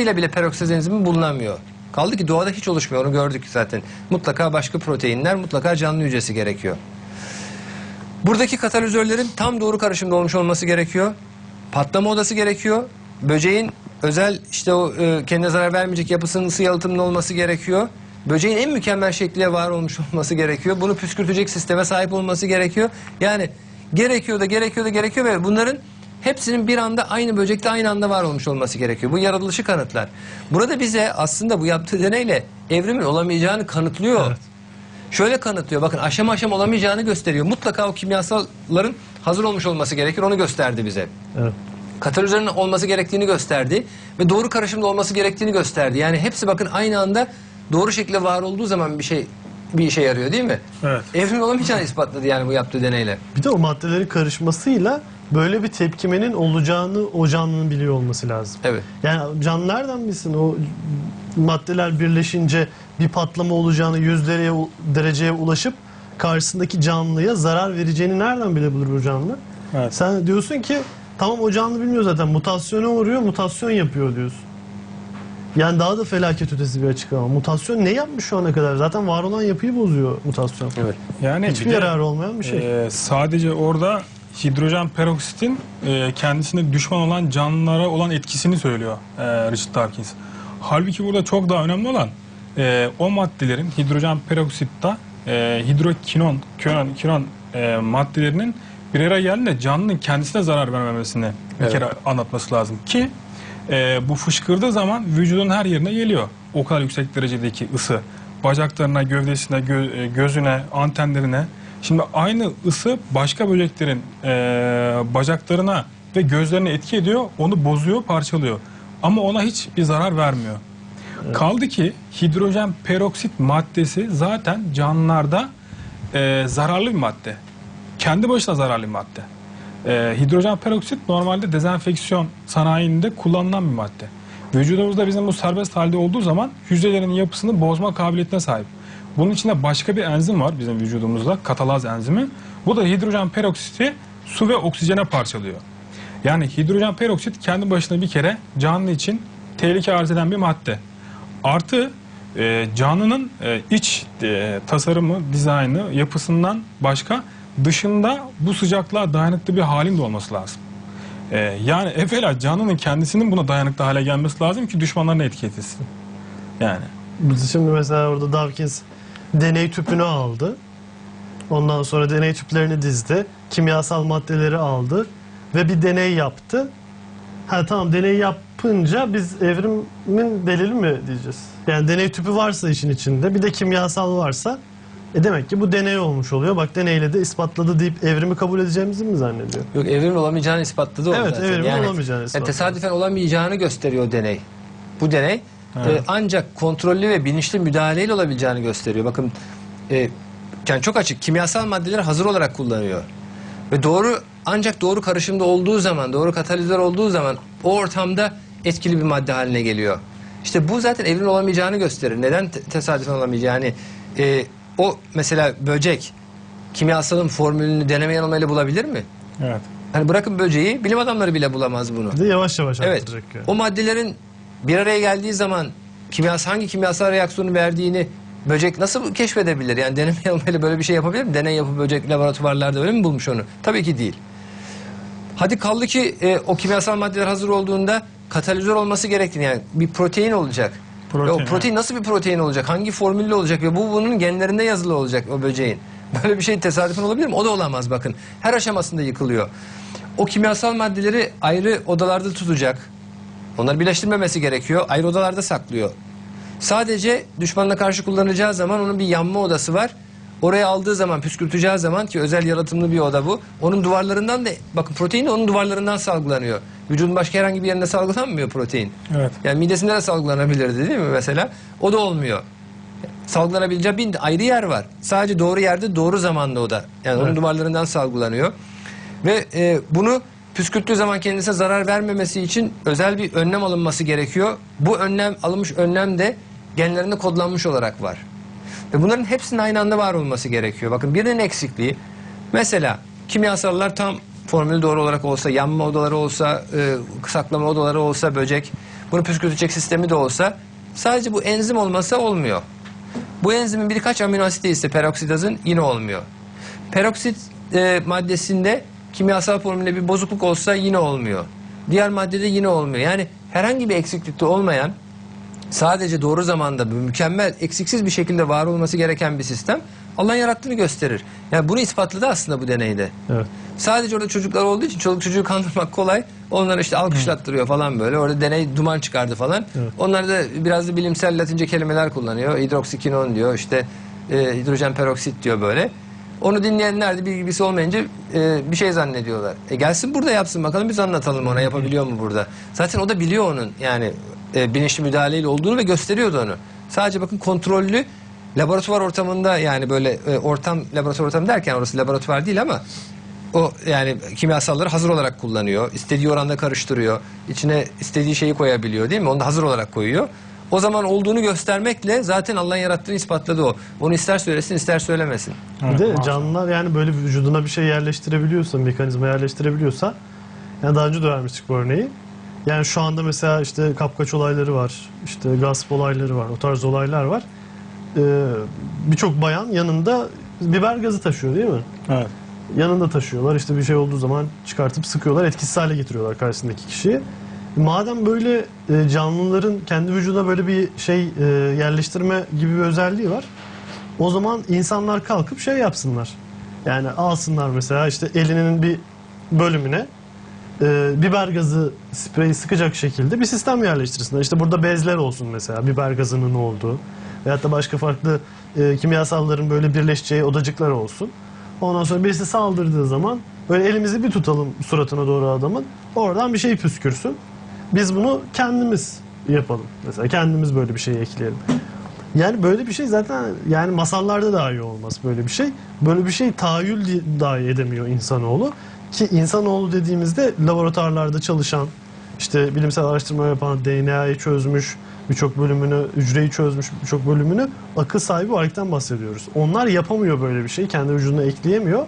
ile bile peroksiz enzimi bulunamıyor. Kaldı ki doğada hiç oluşmuyor onu gördük zaten. Mutlaka başka proteinler mutlaka canlı hücresi gerekiyor. Buradaki katalizörlerin tam doğru karışımda olmuş olması gerekiyor. Patlama odası gerekiyor. Böceğin özel işte o e, kendine zarar vermeyecek yapısının ısı yalıtımlı olması gerekiyor. Böceğin en mükemmel şekliyle var olmuş olması gerekiyor. Bunu püskürtecek sisteme sahip olması gerekiyor. Yani gerekiyor da gerekiyor da gerekiyor ve bunların hepsinin bir anda aynı böcekte aynı anda var olmuş olması gerekiyor. Bu yaratılışı kanıtlar. Burada bize aslında bu yaptığı deneyle evrimin olamayacağını kanıtlıyor. Şöyle kanıtlıyor. Bakın aşama aşama olamayacağını gösteriyor. Mutlaka o kimyasalların hazır olmuş olması gerekir. Onu gösterdi bize. Evet. Katalizörün olması gerektiğini gösterdi ve doğru karışımda olması gerektiğini gösterdi. Yani hepsi bakın aynı anda doğru şekilde var olduğu zaman bir şey bir işe yarıyor değil mi? Evet. Evrimin olamayacağını ispatladı yani bu yaptığı deneyle. Bir de o maddelerin karışmasıyla böyle bir tepkimenin olacağını o canlının biliyor olması lazım. Evet. Yani can nereden bilsin o maddeler birleşince bir patlama olacağını 100 dereceye, ulaşıp karşısındaki canlıya zarar vereceğini nereden bilebilir bu canlı? Evet. Sen diyorsun ki tamam o canlı bilmiyor zaten mutasyona uğruyor mutasyon yapıyor diyorsun. Yani daha da felaket ötesi bir açıklama. Mutasyon ne yapmış şu ana kadar? Zaten var olan yapıyı bozuyor mutasyon. Evet. Yani Hiçbir yararı olmayan bir şey. e, sadece orada hidrojen peroksitin e, kendisine düşman olan canlılara olan etkisini söylüyor e, Richard Dawkins. Halbuki burada çok daha önemli olan e, o maddelerin hidrojen peroksitta e, hidrokinon kinon, kinon e, maddelerinin bir araya geldiğinde canlının kendisine zarar vermemesini bir Evet. kere anlatması lazım ki e, bu fışkırdığı zaman vücudun her yerine geliyor. O kadar yüksek derecedeki ısı. Bacaklarına, gövdesine, gö- e, gözüne, antenlerine. Şimdi aynı ısı başka böceklerin e, bacaklarına ve gözlerine etki ediyor. Onu bozuyor, parçalıyor. Ama ona hiç bir zarar vermiyor. Kaldı ki hidrojen peroksit maddesi zaten canlılarda e, zararlı bir madde. Kendi başına zararlı bir madde. E, hidrojen peroksit normalde dezenfeksiyon sanayinde kullanılan bir madde. Vücudumuzda bizim bu serbest halde olduğu zaman hücrelerin yapısını bozma kabiliyetine sahip. Bunun içinde başka bir enzim var bizim vücudumuzda, katalaz enzimi. Bu da hidrojen peroksiti su ve oksijene parçalıyor. Yani hidrojen peroksit kendi başına bir kere canlı için tehlike arz eden bir madde. Artı e, canlının e, iç e, tasarımı, dizaynı, yapısından başka dışında bu sıcaklığa dayanıklı bir halin de olması lazım. E, yani evvela canlının kendisinin buna dayanıklı hale gelmesi lazım ki düşmanlarına etki etsin. Yani. Şimdi mesela orada Dawkins deney tüpünü aldı. Ondan sonra deney tüplerini dizdi. Kimyasal maddeleri aldı. Ve bir deney yaptı. Ha tamam deney yapınca biz evrimin delili mi diyeceğiz? Yani deney tüpü varsa işin içinde bir de kimyasal varsa e demek ki bu deney olmuş oluyor. Bak deneyle de ispatladı deyip evrimi kabul edeceğimizi mi zannediyor? Yok evrimin olamayacağını ispatladı o Evet, zaten. evrimin olamayacağını yani ispatladı. tesadüfen olamayacağını gösteriyor deney. Bu deney e, ancak kontrollü ve bilinçli müdahaleyle olabileceğini gösteriyor. Bakın e, yani çok açık kimyasal maddeleri hazır olarak kullanıyor. Ve doğru ancak doğru karışımda olduğu zaman, doğru katalizör olduğu zaman o ortamda etkili bir madde haline geliyor. İşte bu zaten evrim olamayacağını gösterir. Neden te- tesadüfen olamayacağını? Yani e, o mesela böcek kimyasalın formülünü deneme yanılmayla bulabilir mi? Evet. Hani bırakın böceği, bilim adamları bile bulamaz bunu. Bir de yavaş yavaş Evet. arttıracak yani. O maddelerin bir araya geldiği zaman kimyasal hangi kimyasal reaksiyonu verdiğini böcek nasıl keşfedebilir? Yani deneme yanılmayla böyle bir şey yapabilir mi? Deney yapıp böcek laboratuvarlarda öyle mi bulmuş onu? Tabii ki değil. Hadi kaldı ki e, o kimyasal maddeler hazır olduğunda katalizör olması gerektiğini yani bir protein olacak. Protein, ve o protein nasıl bir protein olacak? Hangi formülle olacak? Ve bu bunun genlerinde yazılı olacak o böceğin. Böyle bir şey tesadüfen olabilir mi? O da olamaz bakın. Her aşamasında yıkılıyor. O kimyasal maddeleri ayrı odalarda tutacak. Onları birleştirmemesi gerekiyor. Ayrı odalarda saklıyor. Sadece düşmanla karşı kullanacağı zaman onun bir yanma odası var. Oraya aldığı zaman, püskürteceği zaman ki özel yaratımlı bir oda bu. Onun duvarlarından da bakın protein onun duvarlarından salgılanıyor. Vücudun başka herhangi bir yerinde salgılanmıyor protein. Evet. Yani midesinde de salgılanabilirdi değil mi mesela? O da olmuyor. Salgılanabileceği bir ayrı yer var. Sadece doğru yerde doğru zamanda o da. Yani onun Evet. duvarlarından salgılanıyor. Ve e, bunu püskürttüğü zaman kendisine zarar vermemesi için özel bir önlem alınması gerekiyor. Bu önlem alınmış önlem de genlerinde kodlanmış olarak var. Ve bunların hepsinin aynı anda var olması gerekiyor. Bakın birinin eksikliği mesela kimyasallar tam formülü doğru olarak olsa, yanma odaları olsa, e, saklama odaları olsa böcek bunu püskürtecek sistemi de olsa sadece bu enzim olmasa olmuyor. Bu enzimin birkaç amino asidi ise peroksidazın yine olmuyor. Peroksit e, maddesinde kimyasal formülde bir bozukluk olsa yine olmuyor. Diğer maddede yine olmuyor. Yani herhangi bir eksiklikte olmayan sadece doğru zamanda mükemmel eksiksiz bir şekilde var olması gereken bir sistem Allah'ın yarattığını gösterir. Yani bunu ispatladı aslında bu deneyde. Evet. Sadece orada çocuklar olduğu için çoluk çocuğu kandırmak kolay. Onları işte alkışlattırıyor falan böyle. Orada deney duman çıkardı falan. Evet. Onlar da biraz da bilimsel latince kelimeler kullanıyor. Hidroksikinon diyor işte e, hidrojen peroksit diyor böyle. Onu dinleyenler de bilgisi olmayınca e, bir şey zannediyorlar. E gelsin burada yapsın bakalım biz anlatalım ona yapabiliyor mu burada. Zaten o da biliyor onun yani e, bilinçli müdahaleyle olduğunu ve gösteriyordu onu. Sadece bakın kontrollü laboratuvar ortamında yani böyle e, ortam laboratuvar ortamı derken orası laboratuvar değil ama o yani kimyasalları hazır olarak kullanıyor. İstediği oranda karıştırıyor. İçine istediği şeyi koyabiliyor değil mi? Onu da hazır olarak koyuyor. O zaman olduğunu göstermekle zaten Allah'ın yarattığını ispatladı o. Onu ister söylesin ister söylemesin. Bir de canlılar yani böyle vücuduna bir şey yerleştirebiliyorsa, mekanizma yerleştirebiliyorsa yani daha önce de vermiştik bu örneği. Yani şu anda mesela işte kapkaç olayları var, işte gasp olayları var, o tarz olaylar var. Ee, Birçok bayan yanında biber gazı taşıyor değil mi? Evet. Yanında taşıyorlar işte bir şey olduğu zaman çıkartıp sıkıyorlar, etkisiz hale getiriyorlar karşısındaki kişiyi. Madem böyle e, canlıların kendi vücuduna böyle bir şey e, yerleştirme gibi bir özelliği var. O zaman insanlar kalkıp şey yapsınlar. Yani alsınlar mesela işte elinin bir bölümüne e, biber gazı spreyi sıkacak şekilde bir sistem yerleştirsinler. İşte burada bezler olsun mesela biber gazının olduğu. Veyahut da başka farklı e, kimyasalların böyle birleşeceği odacıklar olsun. Ondan sonra birisi saldırdığı zaman böyle elimizi bir tutalım suratına doğru adamın. Oradan bir şey püskürsün. Biz bunu kendimiz yapalım. Mesela kendimiz böyle bir şey ekleyelim. Yani böyle bir şey zaten yani masallarda dahi olmaz böyle bir şey. Böyle bir şey tahayyül dahi edemiyor insanoğlu. Ki insanoğlu dediğimizde laboratuvarlarda çalışan, işte bilimsel araştırma yapan, DNA'yı çözmüş, birçok bölümünü, hücreyi çözmüş birçok bölümünü akıl sahibi varlıktan bahsediyoruz. Onlar yapamıyor böyle bir şey, kendi vücuduna ekleyemiyor.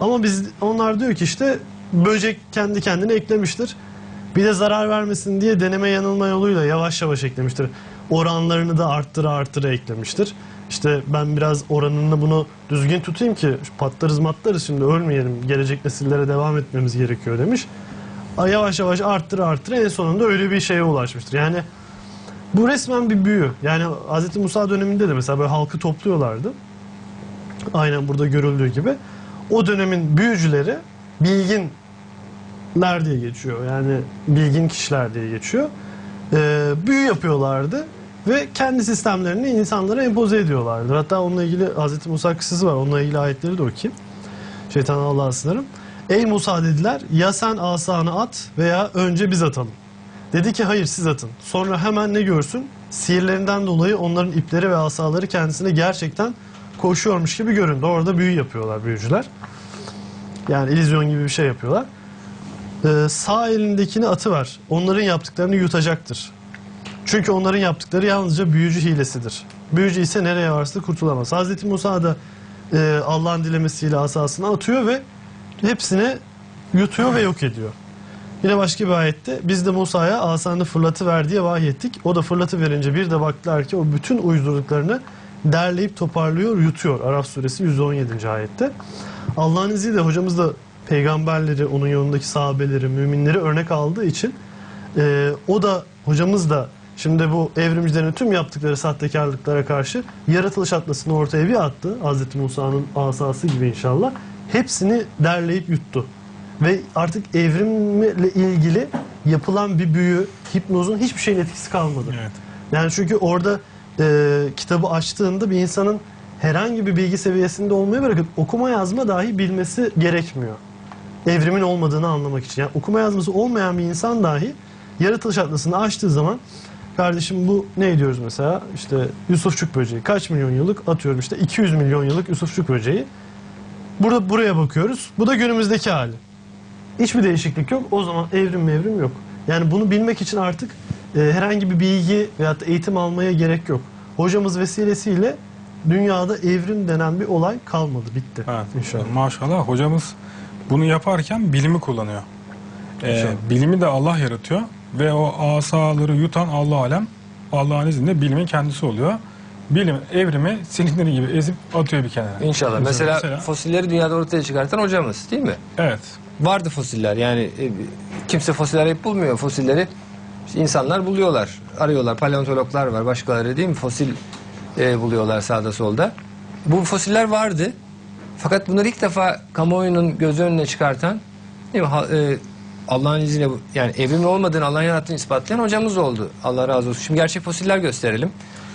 Ama biz onlar diyor ki işte böcek kendi kendine eklemiştir. Bir de zarar vermesin diye deneme yanılma yoluyla yavaş yavaş eklemiştir. Oranlarını da arttıra arttıra eklemiştir. İşte ben biraz oranını bunu düzgün tutayım ki patlarız matlarız şimdi ölmeyelim. Gelecek nesillere devam etmemiz gerekiyor demiş. Yavaş yavaş arttıra arttıra en sonunda öyle bir şeye ulaşmıştır. Yani bu resmen bir büyü. Yani Hz. Musa döneminde de mesela böyle halkı topluyorlardı. Aynen burada görüldüğü gibi. O dönemin büyücüleri bilginler diye geçiyor. Yani bilgin kişiler diye geçiyor. Ee, büyü yapıyorlardı ve kendi sistemlerini insanlara empoze ediyorlardı. Hatta onunla ilgili Hz. Musa kıssası var. Onunla ilgili ayetleri de okuyayım. Şeytan Allah'a sınırım. Ey Musa dediler ya sen asanı at veya önce biz atalım. Dedi ki hayır siz atın. Sonra hemen ne görsün? Sihirlerinden dolayı onların ipleri ve asaları kendisine gerçekten koşuyormuş gibi göründü. Orada büyü yapıyorlar büyücüler. Yani illüzyon gibi bir şey yapıyorlar. Ee, sağ elindekini atı ver. Onların yaptıklarını yutacaktır. Çünkü onların yaptıkları yalnızca büyücü hilesidir. Büyücü ise nereye varsa kurtulamaz. Hazreti Musa da e, Allah'ın dilemesiyle asasını atıyor ve hepsini yutuyor ve yok ediyor. Yine başka bir ayette biz de Musa'ya asanı fırlatıver diye vahyettik. O da fırlatı verince bir de baktılar ki o bütün uydurduklarını derleyip toparlıyor, yutuyor. Araf suresi 117. ayette. Allah'ın izniyle hocamız da peygamberleri, onun yolundaki sahabeleri, müminleri örnek aldığı için e, o da hocamız da şimdi bu evrimcilerin tüm yaptıkları sahtekarlıklara karşı yaratılış atlasını ortaya bir attı. Hz. Musa'nın asası gibi inşallah. Hepsini derleyip yuttu. Ve artık evrimle ilgili yapılan bir büyü, hipnozun hiçbir şeyin etkisi kalmadı. Evet. Yani çünkü orada e, kitabı açtığında bir insanın herhangi bir bilgi seviyesinde olmaya bırakıp okuma yazma dahi bilmesi gerekmiyor. Evrimin olmadığını anlamak için. Yani okuma yazması olmayan bir insan dahi yaratılış atlasını açtığı zaman kardeşim bu ne diyoruz mesela işte Yusufçuk böceği kaç milyon yıllık atıyorum işte 200 milyon yıllık Yusufçuk böceği. Burada buraya bakıyoruz. Bu da günümüzdeki hali. Hiçbir değişiklik yok. O zaman evrim mevrim yok. Yani bunu bilmek için artık e, herhangi bir bilgi veyahut da eğitim almaya gerek yok. Hocamız vesilesiyle dünyada evrim denen bir olay kalmadı. Bitti. Evet. İnşallah. Maşallah hocamız bunu yaparken bilimi kullanıyor. Ee, bilimi de Allah yaratıyor. ve o asaları yutan Allah alem Allah'ın izniyle bilimin kendisi oluyor. Bilim evrimi silindir gibi ezip atıyor bir kenara. İnşallah. Mesela, Mesela- fosilleri dünyada ortaya çıkartan hocamız değil mi? Evet. Vardı fosiller yani e, kimse fosil arayıp bulmuyor fosilleri. işte insanlar buluyorlar, arıyorlar. Paleontologlar var, başkaları değil mi? Fosil e, buluyorlar sağda solda. Bu fosiller vardı. Fakat bunları ilk defa kamuoyunun göz önüne çıkartan değil mi? Ha- e, Allah'ın izniyle yani evrimin olmadığını Allah'ın yarattığını ispatlayan hocamız oldu. Allah razı olsun. Şimdi gerçek fosiller gösterelim.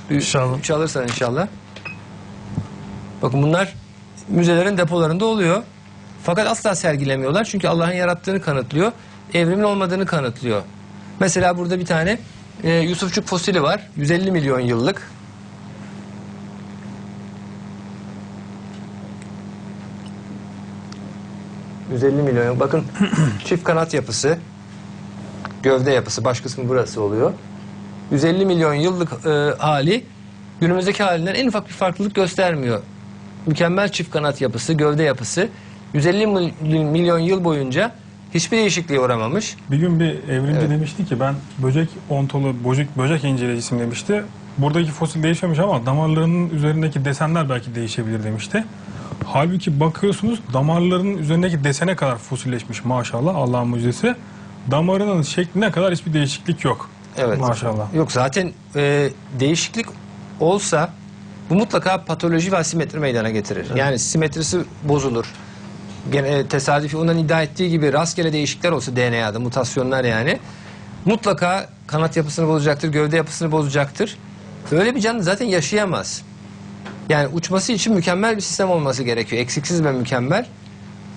Bir- İnşallah. Üç alırsan inşallah. Bakın bunlar müzelerin depolarında oluyor. Fakat asla sergilemiyorlar. Çünkü Allah'ın yarattığını kanıtlıyor. Evrimin olmadığını kanıtlıyor. Mesela burada bir tane e, Yusufçuk fosili var. 150 milyon yıllık. ...150 milyon. Bakın çift kanat yapısı... ...gövde yapısı. Baş kısmı burası oluyor. 150 milyon yıllık e, hali... ...günümüzdeki halinden en ufak bir farklılık göstermiyor. Mükemmel çift kanat yapısı, gövde yapısı... ...150 mil- milyon yıl boyunca... ...hiçbir değişikliğe uğramamış. Bir gün bir evrimci Evet. demişti ki ben böcek ontolu, böcek, böcek inceleyicisiyim demişti. Buradaki fosil değişmemiş ama damarlarının üzerindeki desenler belki değişebilir demişti. Halbuki bakıyorsunuz damarlarının üzerindeki desene kadar fosilleşmiş maşallah Allah'ın mucizesi. Damarının şekline kadar hiçbir değişiklik yok. Evet. Maşallah. Yok zaten e, değişiklik olsa bu mutlaka patoloji ve asimetri meydana getirir. Yani simetrisi bozulur. Gene tesadüfi ondan iddia ettiği gibi rastgele değişiklikler olsa DNA'da mutasyonlar yani mutlaka kanat yapısını bozacaktır, gövde yapısını bozacaktır. Öyle bir canlı zaten yaşayamaz. Yani uçması için mükemmel bir sistem olması gerekiyor. Eksiksiz ve mükemmel.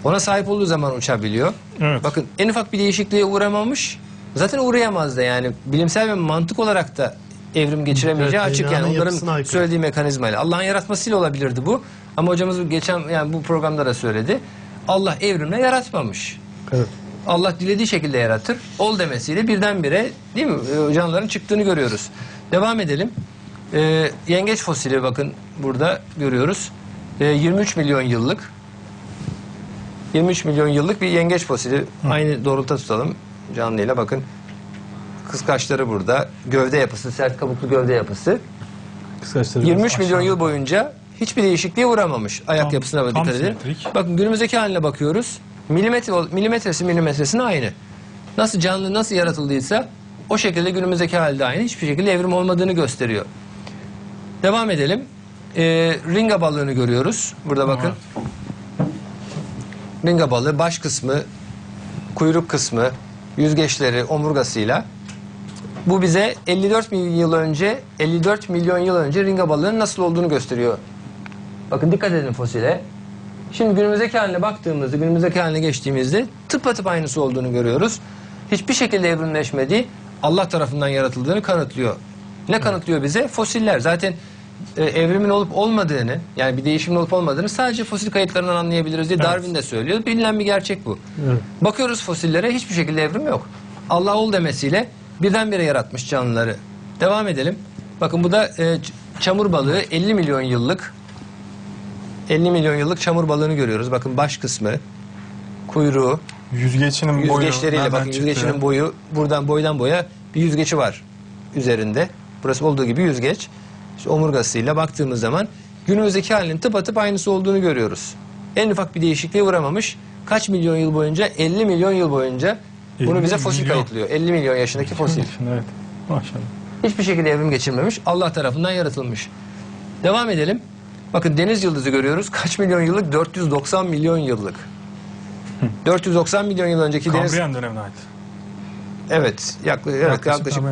Ona sahip olduğu zaman uçabiliyor. Evet. Bakın en ufak bir değişikliğe uğramamış. Zaten uğrayamaz da yani bilimsel ve mantık olarak da evrim geçiremeyeceği Evet, açık yani dünyanın yapısına onların aykırı. söylediği mekanizmayla. Allah'ın yaratmasıyla olabilirdi bu. Ama hocamız geçen yani bu programda da söyledi. Allah evrimle yaratmamış. Evet. Allah dilediği şekilde yaratır. Ol demesiyle birdenbire değil mi e, canlıların çıktığını görüyoruz. Devam edelim. Ee, yengeç fosili bakın burada görüyoruz. Ee, 23 milyon yıllık 23 milyon yıllık bir yengeç fosili. Aynı doğrultuda tutalım canlıyla bakın. Kıskaçları burada. Gövde yapısı, sert kabuklu gövde yapısı. Kısaçları 23 biraz milyon aşağı. yıl boyunca hiçbir değişikliğe uğramamış. Ayak Tam- yapısına tam dikkat edin. Bakın günümüzdeki haline bakıyoruz. Milimetre, milimetresi milimetresine aynı. Nasıl canlı nasıl yaratıldıysa o şekilde günümüzdeki halde aynı. Hiçbir şekilde evrim olmadığını gösteriyor. Devam edelim. Ee, ringa balığını görüyoruz. Burada bakın. Ringa balığı baş kısmı, kuyruk kısmı, yüzgeçleri, omurgasıyla bu bize 54 milyon yıl önce 54 milyon yıl önce ringa balığının nasıl olduğunu gösteriyor. Bakın dikkat edin fosile. Şimdi günümüzdeki haline baktığımızda, günümüzdeki haline geçtiğimizde tıpatıp aynısı olduğunu görüyoruz. Hiçbir şekilde evrimleşmediği Allah tarafından yaratıldığını kanıtlıyor. Ne kanıtlıyor bize? Fosiller. Zaten e, evrimin olup olmadığını, yani bir değişimin olup olmadığını sadece fosil kayıtlarından anlayabiliriz diye Darwin de söylüyor. Bilinen bir gerçek bu. Evet. Bakıyoruz fosillere hiçbir şekilde evrim yok. Allah ol demesiyle birdenbire yaratmış canlıları. Devam edelim. Bakın bu da e, çamur balığı 50 milyon yıllık 50 milyon yıllık çamur balığını görüyoruz. Bakın baş kısmı, kuyruğu, Yüzgeçinin boyu yüzgeçleriyle nereden bakın çıktı? yüzgeçinin boyu buradan boydan boya bir yüzgeci var üzerinde. Burası olduğu gibi yüzgeç. İşte omurgasıyla baktığımız zaman günümüzdeki halinin tıpatıp aynısı olduğunu görüyoruz. En ufak bir değişikliğe uğramamış. Kaç milyon yıl boyunca? 50 milyon yıl boyunca bunu 50 bize fosil milyon. kayıtlıyor. 50 milyon yaşındaki fosil. Evet. Maşallah. Hiçbir şekilde evrim geçirmemiş. Allah tarafından yaratılmış. Devam edelim. Bakın deniz yıldızı görüyoruz. Kaç milyon yıllık? 490 milyon yıllık. 490 milyon yıl önceki deniz... Kambriyen dönemine ait. Evet, yaklaşık, evet, yaklaşık